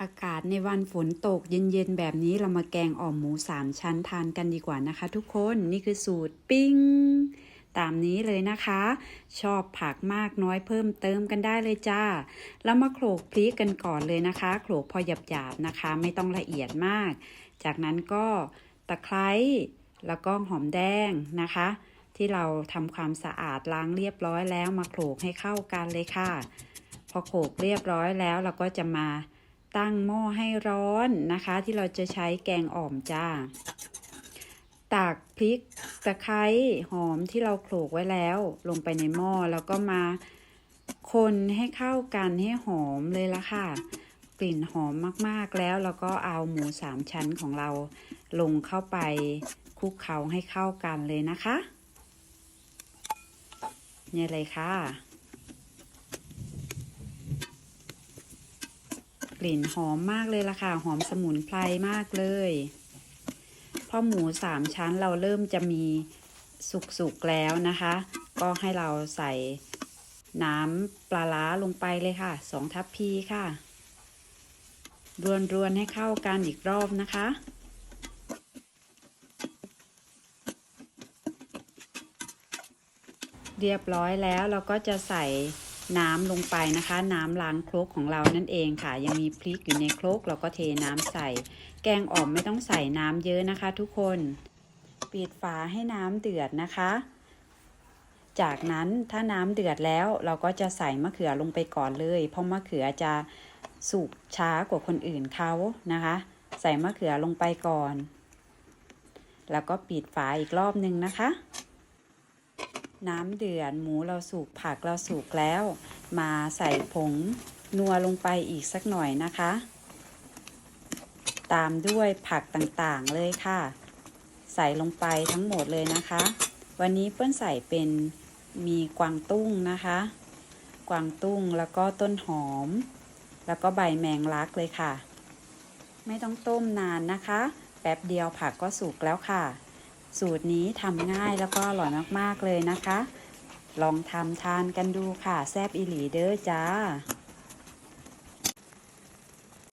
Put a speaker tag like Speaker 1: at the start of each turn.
Speaker 1: อากาศในวันฝนตกเย็นๆ แบบนี้เรามาแกงอ่อมหมูสามชั้นทานกันดีกว่านะคะ ทุกคนนี่คือสูตรปิ้ง ตามนี้เลยนะคะ ชอบผักมากน้อยเพิ่มเติมกันได้เลยจ้า แล้วมาโขลกพริกกันก่อนเลยนะคะ โขลกพอหยาบๆนะคะ ไม่ต้องละเอียดมาก จากนั้นก็ตะไคร้แล้วก็หอมแดงนะคะ ที่เราทำความสะอาดล้างเรียบร้อยแล้วมาโขลกให้เข้ากันเลยค่ะ พอโขลกเรียบร้อยแล้วเราก็จะมา ตั้งหม้อให้ร้อนนะคะ ที่เราจะใช้แกงอ่อมจ้าตักพริกตะไคร้หอมที่เราโขลกไว้แล้ว ลงไปในหม้อแล้วก็มาคนให้เข้ากันให้หอมเลยละค่ะ กลิ่นหอมมากๆแล้วเราก็เอาหมูสามชั้นของเราลงเข้าไปคลุกเคล้าให้เข้ากันเลยนะคะเนี่ยเลยค่ะ กลิ่นหอมมากเลยล่ะค่ะ หอมสมุนไพรมากเลยพอหมูสามชั้นเราเริ่มจะมีสุกๆแล้วนะคะ ก็ให้เราใส่น้ำปลาล้าลงไปเลยค่ะสองทัพพีค่ะ รวนๆให้เข้ากันอีกรอบนะคะเรียบร้อยแล้วเราก็จะใส่ น้ำลงไปนะคะ น้ำล้างครกของเรานั่นเองค่ะ ยังมีพริกอยู่ในครกเราก็เทน้ำใส่ แกงอ่อมไม่ต้องใส่น้ำเยอะนะคะ ทุกคนปิดฝาให้น้ำเดือดนะคะ จากนั้นถ้าน้ำเดือดแล้วเราก็จะใส่มะเขือลงไปก่อนเลย เพราะมะเขือจะสุกช้ากว่าคนอื่นเขานะคะ ใส่มะเขือลงไปก่อน แล้วก็ปิดฝาอีกรอบนึงนะคะ น้ำเดือดหมูเราสุกผักเราสุกแล้ว มาใส่ผงนัวลงไปอีกสักหน่อยนะคะ ตามด้วยผักต่างๆเลยค่ะ ใส่ลงไปทั้งหมดเลยนะคะ วันนี้เปิ้ลใส่เป็นมีกวางตุ้งนะคะ กวางตุ้งแล้วก็ต้นหอม แล้วก็ใบแมงลักเลยค่ะ ไม่ต้องต้มนานนะคะ แป๊บเดียวผักก็สุกแล้วค่ะ สูตรนี้ทำง่ายแล้วก็อร่อยมากๆเลยนะคะ ลองทำทานกันดูค่ะ แซบอีหลีเด้อจ้า